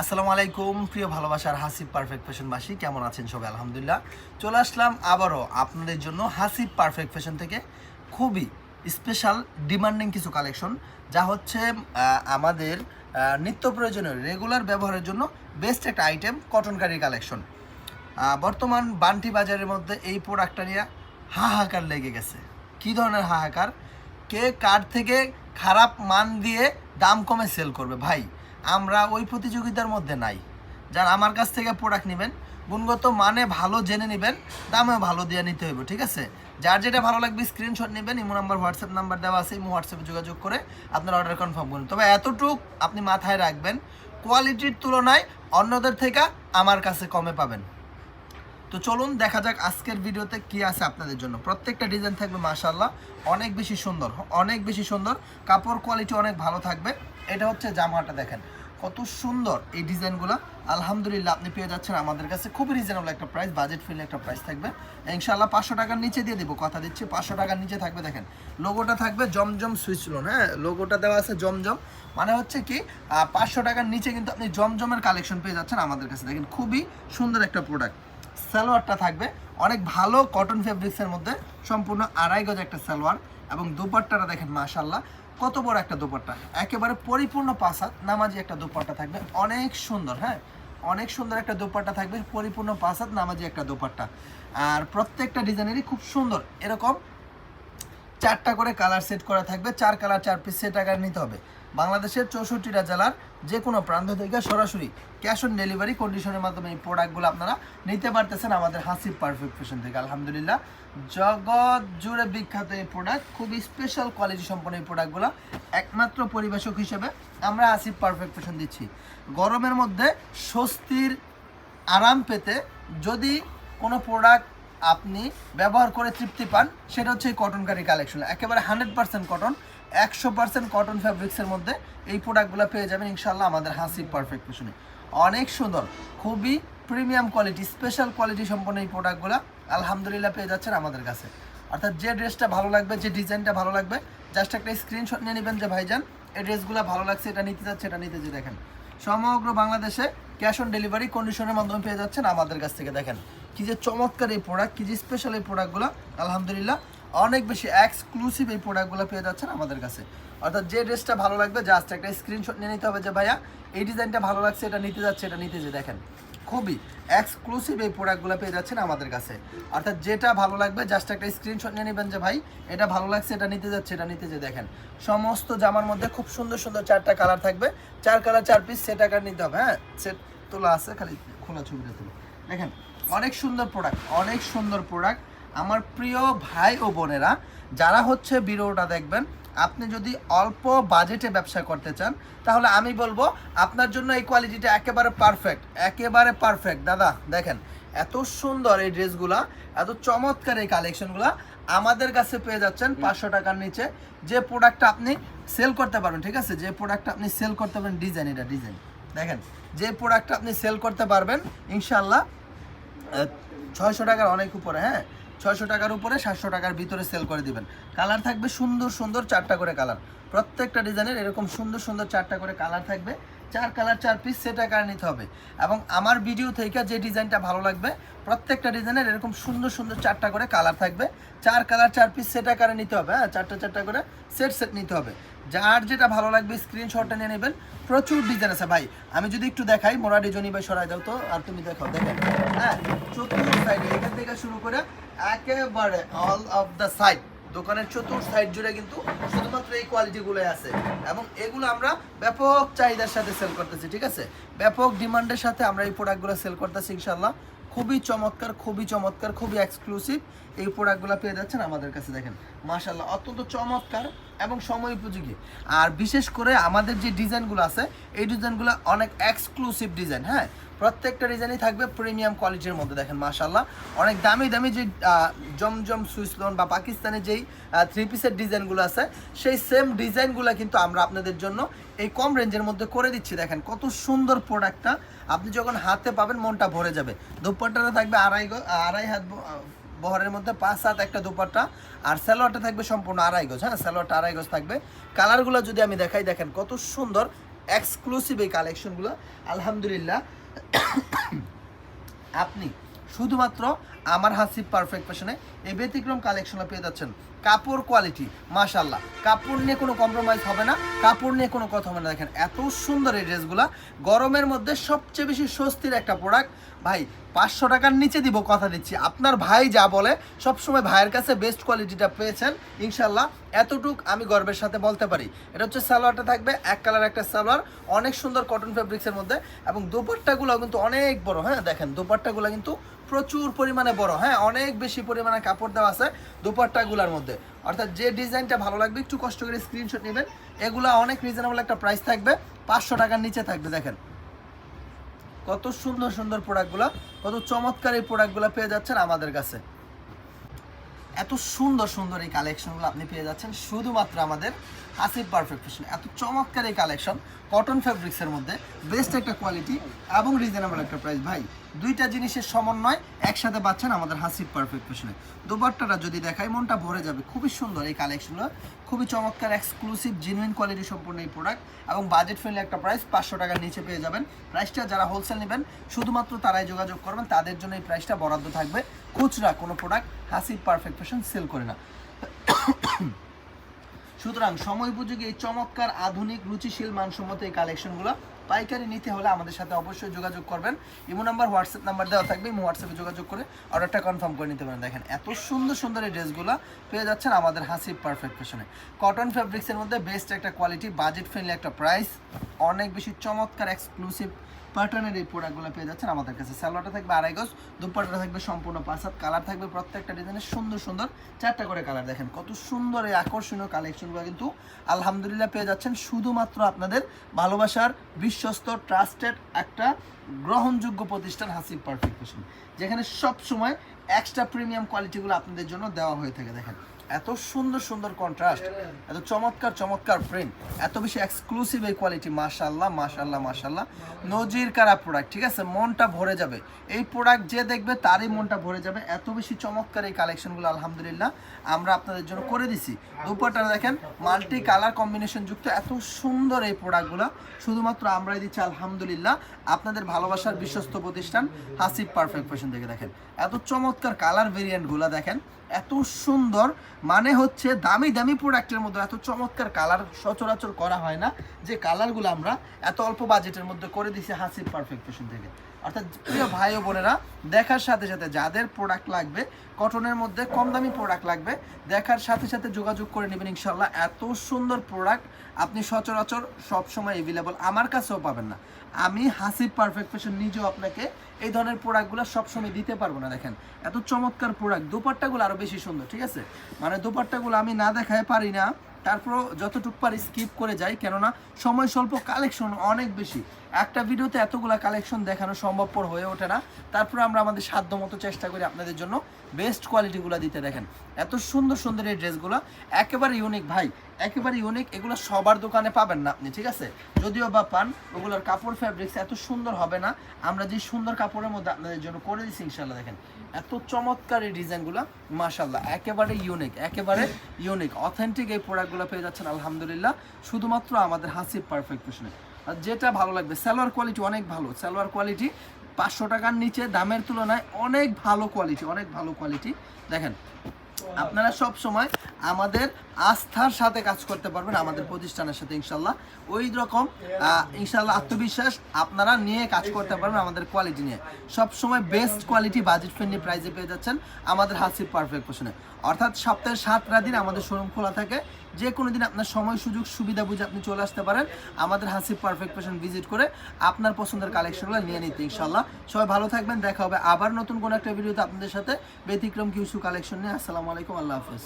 আসসালামু আলাইকুম, প্রিয় ভালোবাসার হাসিব পারফেক্ট ফ্যাশনবাসী কেমন আছেন সবাই? আলহামদুলিল্লাহ। চলে আসলাম আবারও আপনাদের জন্য হাসিব পারফেক্ট ফ্যাশন থেকে খুবই স্পেশাল ডিমান্ডিং কিছু কালেকশন যা হচ্ছে আমাদের নিত্য প্রয়োজনীয় রেগুলার ব্যবহারের জন্য বেস্ট একটা আইটেম কটন কালেকশন বর্তমান বান্টি বাজারের মধ্যে এই প্রোডাক্টটা নিয়ে হাহাকার লেগে গেছে। কী ধরনের হাহাকার? কে কার থেকে খারাপ মান দিয়ে দাম কমে সেল করবে? ভাই আমরা ওই প্রতিযোগিতার মধ্যে নাই। যারা আমার কাছ থেকে প্রোডাক্ট নেবেন, গুণগত মানে ভালো জেনে নেবেন দামেও ভালো দিয়ে নিতে হইব, ঠিক আছে? যার যেটা ভালো লাগবে স্ক্রিনশট নেবেন, ইমো নাম্বার, হোয়াটসঅ্যাপ নাম্বার দেওয়া আছে, ইমো হোয়াটসঅ্যাপে যোগাযোগ করে আপনার অর্ডার কনফার্ম করুন। তবে এতটুক আপনি মাথায় রাখবেন কোয়ালিটির তুলনায় অন্যদের থেকে আমার কাছে কমে পাবেন। তো চলুন দেখা যাক আজকের ভিডিওতে কি আছে আপনাদের জন্য। প্রত্যেকটা ডিজাইন থাকবে মাশাল্লাহ অনেক বেশি সুন্দর, অনেক বেশি সুন্দর, কাপড় কোয়ালিটি অনেক ভালো থাকবে। এটা হচ্ছে জামাটা দেখেন। কত সুন্দর এই ডিজাইনগুলো। আলহামদুলিল্লাহ আপনি পেয়ে যাচ্ছেন আমাদের কাছে। খুবই রিজনেবল একটা প্রাইস বাজেট ফ্রেন্ডলি একটা প্রাইস থাকবে। ইনশাআল্লাহ পাঁচশো টাকার নিচে দিয়ে দিব। কথা দিচ্ছি, পাঁচশো টাকার নিচে থাকবে দেখেন। লোগোটা থাকবে জমজম সুইচ লোন হ্যাঁ? লোগোটা দেওয়া আছে জমজম। মানে হচ্ছে কি পাঁচশো টাকার নিচে কিন্তু আপনি জমজমের কালেকশন পেয়ে যাচ্ছেন আমাদের কাছে। দেখেন, খুবই সুন্দর একটা প্রোডাক্ট সালোয়ারটা থাকবে। অনেক ভালো কটন ফেব্রিক্সের মধ্যে সম্পূর্ণ আড়াই গজ একটা সালোয়ার। এবং দুপাট্টাটা দেখেন মাশাল্লাহ কত বড় একটা দোপাট্টা? একেবারে পরিপূর্ণ পাসাদ, নামাজি একটা দুপাট্টা থাকবে। অনেক সুন্দর হ্যাঁ? অনেক সুন্দর একটা দোপাট্টা থাকবে, পরিপূর্ণ পাসাদ, নামাজি একটা দোপাট্টা। আর প্রত্যেকটা ডিজাইনেরই খুব সুন্দর। এরকম চারটা করে কালার সেট করা থাকবে, চার কালার চার পিস সেট আকার নিতে হবে। বাংলাদেশের চৌষট্টিটা জেলার যে কোনো প্রান্ত থেকে সরাসরি ক্যাশ অন ডেলিভারি কন্ডিশনের মাধ্যমে এই প্রোডাক্টগুলো আপনারা নিতে পারতেছেন আমাদের হাসিব পারফেক্ট ফ্যাশন থেকে। আলহামদুলিল্লাহ, জগৎ জুড়ে বিখ্যাত এই প্রোডাক্ট খুবই স্পেশাল কোয়ালিটি সম্পন্ন এই প্রোডাক্টগুলো একমাত্র পরিবেশক হিসেবে আমরা হাসিব পারফেক্ট ফ্যাশন দিচ্ছি। গরমের মধ্যে স্বস্তির আরাম পেতে যদি কোনো প্রোডাক্ট আপনি ব্যবহার করে তৃপ্তি পান, সেটা হচ্ছে এই কটন কারি কালেকশন একেবারে হান্ড্রেড পার্সেন্ট কটন একশো পার্সেন্ট কটন ফ্যাব্রিক্সের মধ্যে এই প্রোডাক্টগুলো পেয়ে যাবেন ইনশাল্লাহ আমাদের হাসি পারফেক্ট পেছনে অনেক সুন্দর, খুবই প্রিমিয়াম কোয়ালিটি স্পেশাল কোয়ালিটি সম্পন্ন এই প্রোডাক্টগুলো আলহামদুলিল্লাহ পেয়ে যাচ্ছেন আমাদের কাছে। অর্থাৎ যে ড্রেসটা ভালো লাগবে, যে ডিজাইনটা ভালো লাগবে জাস্ট একটা স্ক্রিনশট নিয়ে নেবেন যে ভাইজান, এই ড্রেসগুলো ভালো লাগছে, এটা নিতে যাচ্ছে এটা নিতে যে দেখেন। সমগ্র বাংলাদেশে ক্যাশ অন ডেলিভারি কন্ডিশনের মাধ্যমে পেয়ে যাচ্ছেন আমাদের কাছ থেকে। দেখেন, কি যে চমৎকার এই প্রোডাক্ট কি যে স্পেশাল এই প্রোডাক্টগুলো আলহামদুলিল্লাহ, অনেক বেশি এক্সক্লুসিভ এই প্রোডাক্টগুলো পেয়ে যাচ্ছেন আমাদের কাছে। অর্থাৎ যে ড্রেসটা ভালো লাগবে জাস্ট একটা স্ক্রিনশট নিয়ে নিতে হবে যে, ভাইয়া, এই ডিজাইনটা ভালো লাগছে, এটা নিতে যাচ্ছে, এটা নিতে যে, দেখেন। খুবই এক্সক্লুসিভ এই প্রোডাক্টগুলো পেয়ে যাচ্ছেন আমাদের কাছে। অর্থাৎ যেটা ভালো লাগবে জাস্ট একটা স্ক্রিনশট নিয়ে নেবেন যে ভাই, এটা ভালো লাগছে, এটা নিতে যাচ্ছে, এটা নিতে যে দেখেন। সমস্ত জামার মধ্যে খুব সুন্দর সুন্দর চারটা কালার থাকবে। চার কালার চার পিস সেট আকার নিতে হবে হ্যাঁ? সেট তোলা আছে, খালি খোলা ছবিটা তুলে। দেখেন, অনেক সুন্দর প্রোডাক্ট অনেক সুন্দর প্রোডাক্ট আমার প্রিয় ভাই ও বোনেরা, যারা হচ্ছে ভিডিওটা দেখবেন আপনি যদি অল্প বাজেটে ব্যবসা করতে চান তাহলে আমি বলব আপনার জন্য এই কোয়ালিটিটা একেবারে পারফেক্ট একেবারে পারফেক্ট দাদা দেখেন এত সুন্দর এই ড্রেসগুলা এত চমৎকার এই কালেকশনগুলা আমাদের কাছে পেয়ে যাচ্ছেন পাঁচশো টাকার নিচে। যে প্রোডাক্টটা আপনি সেল করতে পারবেন ঠিক আছে? যে প্রোডাক্টটা আপনি সেল করতে পারবেন ডিজাইন এটা ডিজাইন দেখেন যে প্রোডাক্টটা আপনি সেল করতে পারবেন ইনশাল্লাহ ছয়শো টাকার অনেক উপরে হ্যাঁ? ছয়শো টাকার উপরে সাতশো টাকার ভিতরে সেল করে দিবেন। কালার থাকবে সুন্দর সুন্দর চারটা করে কালার প্রত্যেকটা ডিজাইনের এরকম সুন্দর সুন্দর চারটা করে কালার থাকবে। চার কালার চার পিস সেটা আকার নিতে হবে? এবং আমার ভিডিও থেকে যে ডিজাইনটা ভালো লাগবে, প্রত্যেকটা ডিজাইনের এরকম সুন্দর সুন্দর চারটা করে কালার থাকবে। চার কালার চার পিস সেটা আকারে নিতে হবে? হ্যাঁ চারটা চারটা করে সেট সেট নিতে হবে। যার যেটা ভালো লাগবে স্ক্রিনশটটা নিয়ে নেবেন। প্রচুর ডিজাইন আছে ভাই। আমি যদি একটু দেখাই, মোরা ডিজাইনি ভাই সরাই দাও তো, আর তুমি দেখাও দেখেন। হ্যাঁ চতুর্থ সাইডে এখান থেকে শুরু করে একেবারে অল অফ দ্য সাইড দোকানের চতুর্থ সাইড জুড়ে কিন্তু শুধুমাত্র এই কোয়ালিটিগুলোই আছে। এবং এগুলো আমরা ব্যাপক চাহিদার সাথে সেল করতেছি, ঠিক আছে? ব্যাপক ডিমান্ডের সাথে আমরা এই প্রোডাক্টগুলো সেল করতেছি ইনশাল্লাহ খুবই চমৎকার খুবই চমৎকার, খুবই এক্সক্লুসিভ এই প্রোডাক্টগুলো পেয়ে যাচ্ছেন আমাদের কাছে, দেখেন। মাশাল্লাহ অত্যন্ত চমৎকার এবং সময় উপযোগী। আর বিশেষ করে আমাদের যে ডিজাইনগুলো আছে, এই ডিজাইনগুলো অনেক এক্সক্লুসিভ ডিজাইন হ্যাঁ? প্রত্যেকটা ডিজাইনই থাকবে প্রিমিয়াম কোয়ালিটির মধ্যে, দেখেন মাশাল্লাহ অনেক দামি দামি যে জমজম সুইসলন বা পাকিস্তানের যেই থ্রি পিসের ডিজাইনগুলো আছে, সেই সেম ডিজাইনগুলো কিন্তু আমরা আপনাদের জন্য এই কম রেঞ্জের মধ্যে করে দিচ্ছি। দেখেন কত সুন্দর প্রোডাক্টটা আপনি যখন হাতে পাবেন, মনটা ভরে যাবে। দুপাট্টাটা থাকবে আড়াই আড়াই হাত বহরের মধ্যে পাঁচ হাত একটা দুপাট্টা। আর সালোয়ারটা থাকবে সম্পূর্ণ আড়াই গজ হ্যাঁ? সালোয়ারটা আড়াই গজ থাকবে। কালারগুলো যদি আমি দেখাই, দেখেন কত সুন্দর এক্সক্লুসিভ এই কালেকশনগুলো আলহামদুলিল্লাহ। আপনি শুধুমাত্র আমার হাসিব পারফেক্ট ফ্যাশনে এই ব্যতিক্রম কালেকশনও পেয়ে যাচ্ছেন। কাপড় কোয়ালিটি মাশাল্লাহ কাপড় নিয়ে কোনো কম্প্রোমাইজ হবে না, কাপড় নিয়ে কোনো কথা হবে না। দেখেন, এত সুন্দর এই ড্রেসগুলো। গরমের মধ্যে সবচেয়ে বেশি স্বস্তির একটা প্রোডাক্ট ভাই, পাঁচশো টাকার নিচে দিব, কথা দিচ্ছি। আপনার ভাই যা বলে, সবসময় ভাইয়ের কাছে বেস্ট কোয়ালিটিটা পেয়েছেন। ইনশাল্লাহ এতটুক আমি গর্বের সাথে বলতে পারি। এটা হচ্ছে সালোয়ারটা থাকবে, এক কালার একটা সালোয়ার। অনেক সুন্দর কটন ফেব্রিক্সের মধ্যে। এবং দোপাট্টাগুলো কিন্তু অনেক বড় হ্যাঁ? দেখেন, দোপাট্টাগুলো কিন্তু প্রচুর পরিমাণে বড় হ্যাঁ অনেক বেশি পরিমাণে কাপড় দেওয়া আছে দোপাট্টাগুলোর মধ্যে। অর্থাৎ যে ডিজাইনটা ভালো লাগবে, একটু কষ্ট করে স্ক্রিনশট নেবেন। এগুলো অনেক রিজনেবল একটা প্রাইস থাকবে, পাঁচশো টাকার নিচে থাকবে, দেখেন। কত সুন্দর সুন্দর প্রোডাক্টগুলো কত চমৎকার এই প্রোডাক্টগুলো পেয়ে যাচ্ছেন আমাদের কাছে। এত সুন্দর সুন্দর এই কালেকশনগুলো আপনি পেয়ে যাচ্ছেন, শুধুমাত্র আমাদের আসিফ পারফেক্ট ফ্যাশন এত চমৎকার এই কালেকশন কটন ফ্যাব্রিক্সের মধ্যে বেস্ট একটা কোয়ালিটি এবং রিজনেবল একটা প্রাইস ভাই দুইটা জিনিসের সমন্বয় একসাথে পাচ্ছেন আমাদের হাসিফ পারফেক্ট ফ্যাশনে দুপাট্টাটা যদি দেখাই, মনটা ভরে যাবে। খুবই সুন্দর এই কালেকশনগুলো খুবই চমৎকার এক্সক্লুসিভ জেনুইন কোয়ালিটি সম্পূর্ণ এই প্রোডাক্ট এবং বাজেট ফ্রেন্ডলি একটা প্রাইস পাঁচশো টাকার নিচে পেয়ে যাবেন। প্রাইসটা যারা হোলসেল নেবেন, শুধুমাত্র তারাই যোগাযোগ করবেন। তাদের জন্য এই প্রাইসটা বরাদ্দ থাকবে। খুচরা কোনো product Hasib perfect fashion sell করে না। সুতরাং সময় উপযোগী এই চমৎকার, আধুনিক, রুচিশীল, মানসম্মত এই কালেকশনগুলো পাইকারি নিতে হলে আমাদের সাথে অবশ্যই যোগাযোগ করবেন। ইমো নাম্বার, হোয়াটসঅ্যাপ নাম্বার দেওয়া থাকবে। ইমো হোয়াটসঅ্যাপে যোগাযোগ করে অর্ডারটা কনফার্ম করে নিতে পারেন। দেখেন, এত সুন্দর সুন্দর এই ড্রেসগুলো পেয়ে যাচ্ছেন আমাদের হাসি পারফেক্ট ফ্যাশনে। কটন ফ্যাব্রিক্সের মধ্যে বেস্ট একটা কোয়ালিটি বাজেট ফ্রেন্ডলি একটা প্রাইস অনেক বেশি চমৎকার এক্সক্লুসিভ প্যাটার্নের এই প্রোডাক্টগুলো পেয়ে যাচ্ছেন আমাদের কাছে। স্যালোয়ারটা থাকবে আড়াই গজ থাকবে সম্পূর্ণ পাঁচ হাত কালার থাকবে প্রত্যেকটা ডিজাইনের সুন্দর সুন্দর চারটা করে কালার দেখেন, কত সুন্দর এই আকর্ষণীয় কালেকশনগুলো কিন্তু আলহামদুলিল্লাহ পেয়ে যাচ্ছেন। শুধুমাত্র আপনাদের ভালোবাসার বিশ্বস্ত ট্রাস্টেড একটা গ্রহণযোগ্য প্রতিষ্ঠান হাসিব পারফেক্ট যেখানে সব সময় এক্সট্রা প্রিমিয়াম কোয়ালিটিগুলো আপনাদের জন্য দেওয়া হয়ে থাকে, দেখেন। এত সুন্দর সুন্দর কন্ট্রাস্ট এত চমৎকার চমৎকার প্রিন্ট এত বেশি এক্সক্লুসিভ এই কোয়ালিটি মাশাল্লাহ মাশাল্লাহ মাশাল্লাহ নজির কারা প্রোডাক্ট ঠিক আছে? মনটা ভরে যাবে। এই প্রোডাক্ট যে দেখবে, তারই মনটা ভরে যাবে। এত বেশি চমৎকার এই কালেকশনগুলো আলহামদুলিল্লাহ, আমরা আপনাদের জন্য করে দিছি। দুপাটা দেখেন মাল্টি কালার কম্বিনেশন যুক্ত এত সুন্দর এই প্রোডাক্টগুলো শুধুমাত্র আমরাই দিচ্ছি, আলহামদুলিল্লাহ। আপনাদের ভালোবাসার বিশ্বস্ত প্রতিষ্ঠান, হাসিব পারফেক্ট ফ্যাশন থেকে দেখেন। এত চমৎকার কালার ভেরিয়েন্টগুলো দেখেন। এত সুন্দর মানে হচ্ছে দামি দামি প্রোডাক্টের মধ্যে, এত চমৎকার কালার সচরাচর করা হয় না, যে কালারগুলো আমরা এত অল্প বাজেটের মধ্যে করে দিছি হাসিব পারফেক্ট ফ্যাশন থেকে। অর্থাৎ প্রিয় ভাই ও বোনেরা, দেখার সাথে সাথে যাদের প্রোডাক্ট লাগবে কটনের মধ্যে কম দামি প্রোডাক্ট লাগবে, দেখার সাথে সাথে যোগাযোগ করে নেবেন ইনশাল্লাহ এত সুন্দর প্রোডাক্ট আপনি সচরাচর সবসময় অ্যাভেলেবল আমার কাছেও পাবেন না। আমি হাসিব পারফেক্ট ফ্যাশন নিজেও আপনাকে এই ধরনের প্রোডাক্টগুলো সবসময় দিতে পারব না, দেখেন। এত চমৎকার প্রোডাক্ট দুপাট্টাগুলো আরও বেশি সুন্দর, ঠিক আছে? মানে দুপাট্টাগুলো আমি না দেখায় পারি না। তারপরও যতটুক পারি স্কিপ করে যাই, কেননা সময় স্বল্প কালেকশন অনেক বেশি। একটা ভিডিওতে এতগুলা কালেকশন দেখানো সম্ভবপর হয়ে ওঠে না। তারপরে আমরা আমাদের সাধ্য মতো চেষ্টা করি আপনাদের জন্য বেস্ট কোয়ালিটিগুলো দিতে, দেখেন। এত সুন্দর সুন্দর এই ড্রেসগুলো একেবারে ইউনিক ভাই। একেবারে ইউনিক এগুলো সবার দোকানে পাবেন না আপনি, ঠিক আছে? যদিও বা পান, ওগুলোর কাপড় ফ্যাব্রিক্স এত সুন্দর হবে না, আমরা যে সুন্দর কাপড়ের মধ্যে আপনাদের জন্য করে দিচ্ছি ইনশাল্লাহ দেখেন, এত চমৎকার এই ডিজাইনগুলো মাশাল্লাহ একেবারে ইউনিক একেবারে ইউনিক অথেন্টিক এই প্রোডাক্টগুলো পেয়ে যাচ্ছেন, আলহামদুলিল্লাহ, শুধুমাত্র আমাদের হাসিব পারফেক্ট আর যেটা ভালো লাগবে সালোয়ার কোয়ালিটি অনেক ভালো সালোয়ার কোয়ালিটি পাঁচশো টাকার নিচে, দামের তুলনায় অনেক ভালো কোয়ালিটি অনেক ভালো কোয়ালিটি দেখেন আপনারা সব সময় আমাদের আস্থার সাথে কাজ করতে পারবেন, আমাদের প্রতিষ্ঠানের সাথে, ইনশাল্লাহ। ওই রকম ইনশাল্লাহ আত্মবিশ্বাস আপনারা নিয়ে কাজ করতে পারবেন আমাদের কোয়ালিটি নিয়ে। সব সময় বেস্ট কোয়ালিটি বাজেট ফ্রেন্ডলি প্রাইজে পেয়ে যাচ্ছেন আমাদের হাসির পারফেক্ট পোশনে অর্থাৎ সপ্তাহে সাতটা দিন আমাদের শোরুম খোলা থাকে। যে কোনো দিন আপনার সময়, সুযোগ, সুবিধা বুঝে আপনি চলে আসতে পারেন। আমাদের হাসি পারফেক্ট ফ্যাশন ভিজিট করে আপনার পছন্দের কালেকশনগুলো নিয়ে নিতে ইনশাল্লাহ সবাই ভালো থাকবেন, দেখা হবে আবার নতুন কোনো একটা ভিডিওতে আপনাদের সাথে। ব্যতিক্রম কিছু কালেকশন নিয়ে। আসসালামু আলাইকুম, আল্লাহ হাফেজ।